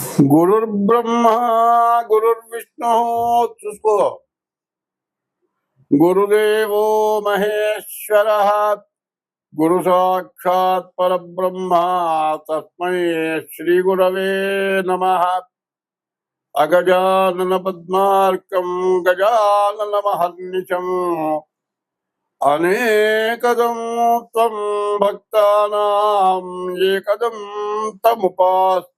गुरुर् ब्रह्मा गुरुर्विष्णु चुस्को गुरुदेव महेश्वर, गुरु साक्षात परब्रह्मा, तस्मै श्री गुरव नम। अगजानन पद्मार्कं, गजानन महर्निशम् अनेकदम तम भक्ता तमुपास्त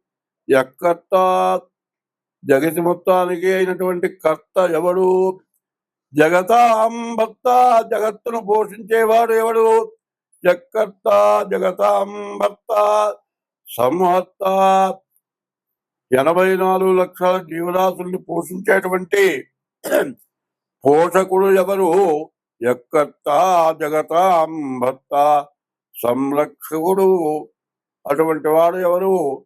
ఎక్కర్త జగతి మొత్తానికి అయినటువంటి కర్త ఎవడు? జగతాం భక్త జగత్తును పోషించేవాడు ఎవడు? జక్కర్త జగతాం భక్త సంహర్త. ఎనభై నాలుగు లక్షల జీవరాశుల్ని పోషించేటువంటి పోషకుడు ఎవరు? ఎక్కర్త జగతాం భర్త సంరక్షకుడు. అటువంటి వాడు ఎవరు?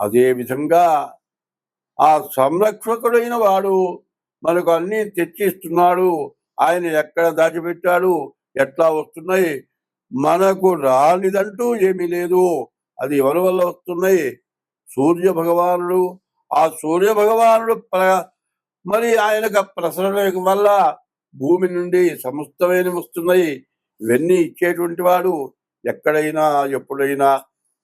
అదే విధంగా ఆ సంరక్షకుడైన వాడు మనకు అన్ని తెచ్చిస్తున్నాడు. ఆయన ఎక్కడ దాచిపెట్టాడు? ఎట్లా వస్తున్నాయి? మనకు రానిదంటూ ఏమీ లేదు. అది ఎవరి వల్ల వస్తున్నాయి? సూర్య భగవానుడు. ఆ సూర్య భగవానుడు ప్ర- మరి ఆయనకు ప్రసరణ వల్ల భూమి నుండి సమస్తమైన వస్తున్నాయి. ఇవన్నీ ఇచ్చేటువంటి వాడు ఎక్కడైనా ఎప్పుడైనా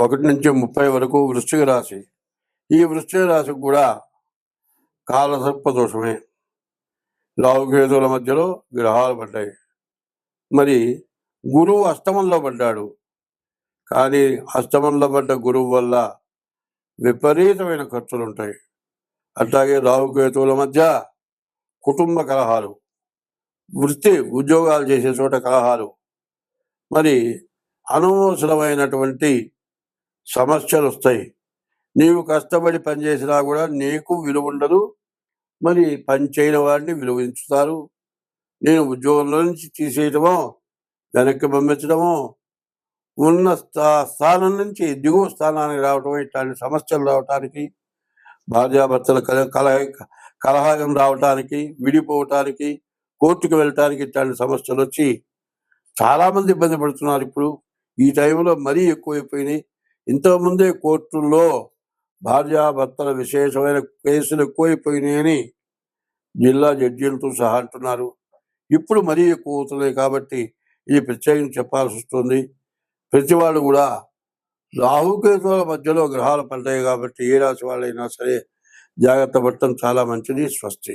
ఒకటి నుంచి ముప్పై వరకు వృశ్చిక రాశి. ఈ వృశ్చిక రాశికి కూడా కాలసర్ప దోషమే. రాహుకేతువుల మధ్యలో గ్రహాలు పడ్డాయి. మరి గురువు అష్టమంలో పడ్డాడు. కానీ అష్టమంలో పడ్డ గురువు వల్ల విపరీతమైన ఖర్చులు ఉంటాయి అట్లాగే రావుకేతువుల మధ్య కుటుంబ కలహాలు వృత్తి ఉద్యోగాలు చేసే చోట కలహాలు. మరి అనవసరమైనటువంటి సమస్యలు వస్తాయి నీవు కష్టపడి పనిచేసినా కూడా నీకు విలువ ఉండదు మరి పని చేయని వాడిని విలువించుతారు. నేను ఉద్యోగంలో నుంచి తీసేయటమో వెనక్కి పంపించడమో ఉన్న స్థా- స్థానం నుంచి దిగువ స్థానానికి రావటం ఇట్లాంటి సమస్యలు రావటానికి భార్యాభర్తల కలహ కలహం రావటానికి విడిపోవటానికి కోర్టుకు వెళ్ళటానికి ఇట్లాంటి సమస్యలు వచ్చి చాలామంది ఇబ్బంది పడుతున్నారు ఇప్పుడు. ఈ టైంలో మరీ ఎక్కువైపోయినాయి. ఇంతకుముందే కోర్టుల్లో భార్యాభర్తల విశేషమైన కేసులు ఎక్కువైపోయినాయని జిల్లా జడ్జీలతో సహా అంటున్నారు. ఇప్పుడు మరీ ఎక్కువ అవుతున్నాయి కాబట్టి ఇది ప్రత్యేకంగా చెప్పాల్సి వస్తుంది. ప్రతి వాళ్ళు కూడా రాహుకేతువుల మధ్యలో గ్రహాలు పడ్డాయి కాబట్టి ఏ రాశి వాళ్ళైనా సరే జాగ్రత్త పడటం చాలా మంచిది స్వస్తి.